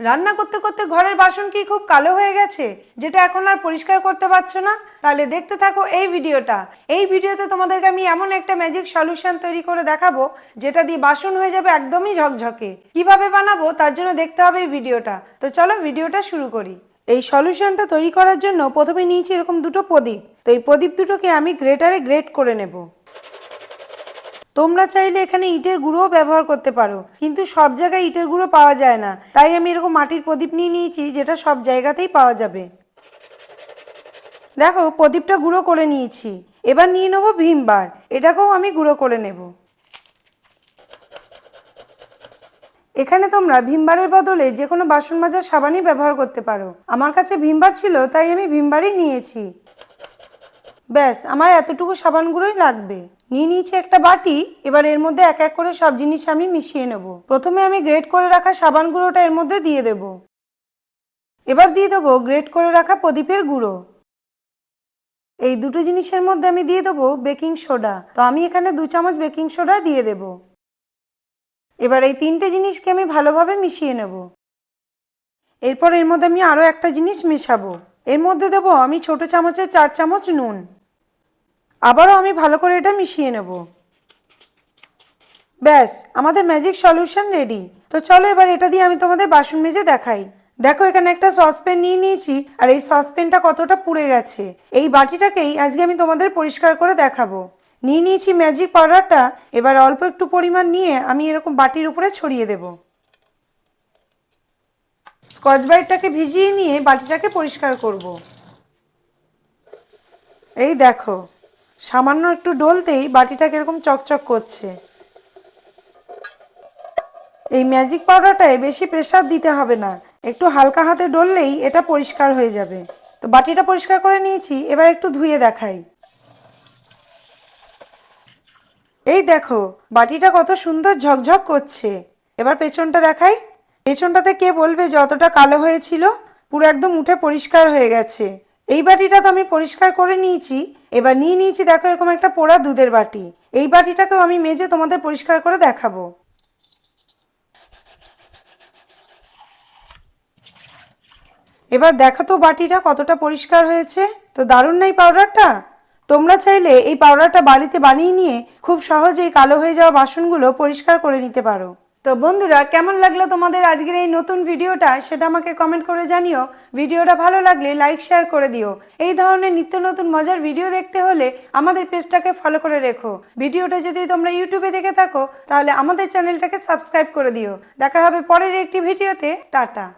রান্না করতে করতে ঘরের বাসন কি খুব কালো হয়ে গেছে, যেটা এখন আর পরিষ্কার করতে পারছ না? তাহলে দেখতে থাকো এই ভিডিওটা। এই ভিডিওতে তোমাদেরকে আমি এমন একটা ম্যাজিক সলিউশন তৈরি করে দেখাবো, যেটা দিয়ে বাসন হয়ে যাবে একদমই ঝকঝকে। কীভাবে বানাবো তার জন্য দেখতে হবে এই ভিডিওটা। তো চলো ভিডিওটা শুরু করি। এই সলিউশনটা তৈরি করার জন্য প্রথমে নিয়েছি এরকম দুটো প্রদীপ। তো এই প্রদীপ দুটোকে আমি গ্রেটারে গ্রেট করে নেব। তোমরা চাইলে এখানে ইটের গুঁড়োও ব্যবহার করতে পারো, কিন্তু সব জায়গায় ইটের গুঁড়ো পাওয়া যায় না। তাই আমি এরকম মাটির প্রদীপ নিয়ে নিয়েছি, যেটা সব জায়গাতেই পাওয়া যাবে। দেখো, প্রদীপটা গুঁড়ো করে নিয়েছি। এবার নিয়ে নেব ভীমবার এটাকেও আমি গুঁড়ো করে নেব। এখানে তোমরা ভীমবারের বদলে যে কোনো বাসন মাজার সাবানই ব্যবহার করতে পারো। আমার কাছে ভীমবার ছিল, তাই আমি ভীমবারই নিয়েছি। ব্যাস, আমার এতটুকু সাবান গুঁড়োই লাগবে। নিয়ে নিয়েছি একটা বাটি, এবার এর মধ্যে এক এক করে সব জিনিস আমি মিশিয়ে নেব। প্রথমে আমি গ্রেট করে রাখা সাবান গুঁড়োটা এর মধ্যে দিয়ে দেব। এবার দিয়ে দেবো গ্রেট করে রাখা প্রদীপের গুঁড়ো। এই দুটো জিনিসের মধ্যে আমি দিয়ে দেবো বেকিং সোডা। তো আমি এখানে দু চামচ বেকিং সোডা দিয়ে দেব। এবার এই তিনটে জিনিসকে আমি ভালোভাবে মিশিয়ে নেব। এরপর এর মধ্যে আমি আরও একটা জিনিস মেশাবো। এর মধ্যে দেবো আমি ছোট চামচের চার চামচ নুন। আবারও আমি ভালো করে এটা মিশিয়ে নেব। ব্যাস, আমাদের ম্যাজিক সলিউশন রেডি তো চলো এবার এটা দিয়ে আমি তোমাদের বাসন মেজে দেখাই। দেখো এখানে একটা সসপ্যান নিয়ে নিয়েছি, আর এই সসপ্যানটা কতটা পুড়ে গেছে। এই বাটিটাকেই আজকে আমি তোমাদের পরিষ্কার করে দেখাবো। নিয়ে নিয়েছি ম্যাজিক পাউডারটা এবার অল্প একটু পরিমাণ নিয়ে আমি এরকম বাটির উপরে ছড়িয়ে দেবো। স্কচ ব্রাইটটাকে ভিজিয়ে নিয়ে বাটিটাকে পরিষ্কার করব। এই দেখো সামান্য একটু ডলতেই বাটিটা কীরকম চকচক করছে। এই ম্যাজিক পাউডারটায় বেশি প্রেসার দিতে হবে না। একটু হালকা হাতে ডললেই এটা পরিষ্কার হয়ে যাবে। তো বাটিটা পরিষ্কার করে নিয়েছি, এবার একটু ধুয়ে দেখাই। এই দেখো, বাটিটা কত সুন্দর ঝকঝক করছে। এবার পেছনটা দেখাই। পেছনটাতে কে বলবে যতটা কালো হয়েছিল, পুরো একদম উঠে পরিষ্কার হয়ে গেছে। এই বাটিটা তো আমি পরিষ্কার করে নিয়েছি এবার নিয়ে নিয়েছি, দেখো এরকম একটা পোড়া দুধের বাটি। এই বাটিটাকেও আমি মেজে তোমাদের পরিষ্কার করে দেখাবো। এবার দেখো তো বাটিটা কতটা পরিষ্কার হয়েছে। তো দারুণ নাই পাউডারটা? তোমরা চাইলে এই পাউডারটা বাড়িতে বানিয়ে নিয়ে খুব সহজেই কালো হয়ে যাওয়া বাসনগুলো পরিষ্কার করে নিতে পারো। তো বন্ধুরা, কেমন লাগল তোমাদের আজকের এই নতুন ভিডিওটা? সেটা আমাকে কমেন্ট করে জানিও। ভিডিওটা ভালো লাগলে লাইক শেয়ার করে দিও। এই ধরনের নিত্য নতুন মজার ভিডিও দেখতে হলে আমাদের পেজটাকে ফলো করে রেখো। ভিডিওটা যদি তোমরা ইউটিউবে দেখে থাকো, তাহলে আমাদের চ্যানেলটাকে সাবস্ক্রাইব করে দিও। দেখা হবে পরের একটি ভিডিওতে। টাটা।